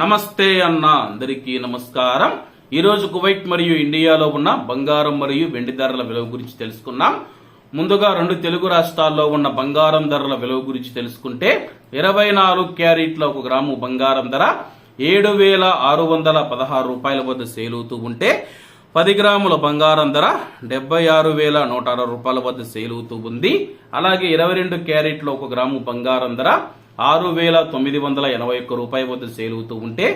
నమస్తే అన్న అందరికీ నమస్కారం. ఈరోజు కువైట్ మరియు ఇండియాలో ఉన్న బంగారం మరియు వెండి ధరల విలువ గురించి తెలుసుకున్నాం ముందుగా రెండు తెలుగు రాష్ట్రాల్లో ఉన్న బంగారం ధరల విలువ గురించి తెలుసుకుంటే ఇరవై నాలుగు క్యారెట్ల ఒక గ్రాము బంగారం ధర ఏడు వేల ఆరు వందల పదహారు రూపాయల వద్ద సేల్ అవుతూ ఉంటే పది గ్రాముల బంగారం ధర డెబ్బై ఆరు వేల నూట అరవై రూపాయల వద్ద సేల్ అవుతూ ఉంది. అలాగే ఇరవై రెండు క్యారెట్లు ఒక గ్రాము బంగారం ధర ఆరు వేల తొమ్మిది వందల ఎనభై ఒక్క రూపాయల వద్ద సేల్ అవుతూ ఉంటే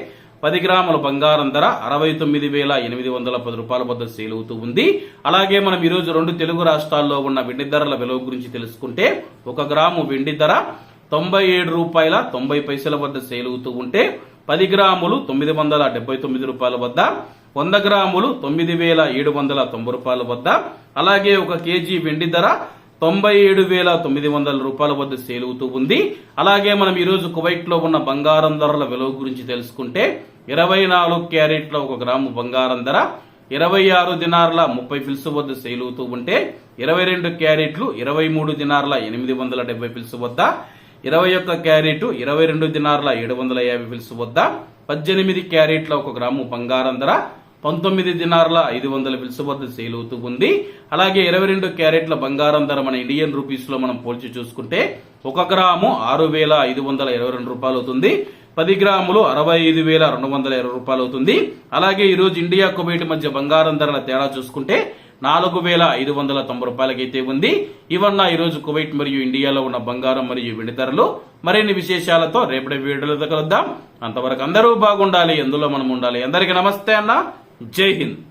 పది గ్రాముల బంగారం ధర అరవై తొమ్మిది వేల ఎనిమిది వందల పది రూపాయల వద్ద సేల్ అవుతూ ఉంది. అలాగే మనం ఈరోజు రెండు తెలుగు రాష్ట్రాల్లో ఉన్న వెండి ధరల విలువ గురించి తెలుసుకుంటే ఒక గ్రాము వెండి ధర తొంభై ఏడు రూపాయల తొంభై పైసల వద్ద సేల్ అవుతూ ఉంటే పది గ్రాములు తొమ్మిది వందల డెబ్బై తొమ్మిది రూపాయల వద్ద వంద గ్రాములు తొమ్మిది వేల ఏడు వందల తొంభై రూపాయల వద్ద అలాగే ఒక కేజీ వెండి ధర తొంభై ఏడు వేల తొమ్మిది వందల రూపాయల వద్ద సేల్ అవుతూ ఉంది. అలాగే మనం ఈరోజు కువైట్లో ఉన్న బంగారం ధరల విలువ గురించి తెలుసుకుంటే ఇరవై నాలుగు క్యారెట్ల ఒక గ్రాము బంగారం ధర ఇరవై ఆరు దినార్ల ముప్పై ఫిల్స్ వద్ద సేల్ అవుతూ ఉంటే ఇరవై రెండు క్యారెట్లు ఇరవై మూడు దినార్ల ఎనిమిది వందల డెబ్బై ఫిల్స్ వద్ద ఇరవై ఒక్క క్యారెట్ ఇరవై రెండు దినార్ల ఏడు వందల యాభై ఫిల్స్ వద్ద పద్దెనిమిది క్యారెట్ల ఒక గ్రాము బంగారం ధర పంతొమ్మిది దినార్ల ఐదు వందల ఫిల్స్ వద్ద సేల్ అవుతూ ఉంది. అలాగే ఇరవై రెండు క్యారెట్ల బంగారం ధర మన ఇండియన్ రూపీస్లో మనం పోల్చి చూసుకుంటే ఒక గ్రాము ఆరు వేల ఐదు వందల ఇరవై రెండు రూపాయలు అవుతుంది. పది గ్రాములు అరవై ఐదు వేల రెండు వందల ఇరవై రూపాయలు అవుతుంది. అలాగే ఈ రోజు ఇండియా కువైట్ మధ్య బంగారం ధరల తేడా చూసుకుంటే నాలుగు వేల ఐదు వందల తొంభై రూపాయలకైతే ఉంది. ఇవన్న ఈ రోజు కువైట్ మరియు ఇండియాలో ఉన్న బంగారం మరియు వెండి ధరలు. మరిన్ని విశేషాలతో రేపటి వీడియోలతో కలుద్దాం. అంతవరకు అందరూ బాగుండాలి. ఎందులో మనం ఉండాలి? అందరికీ నమస్తే అన్న. జై హింద్.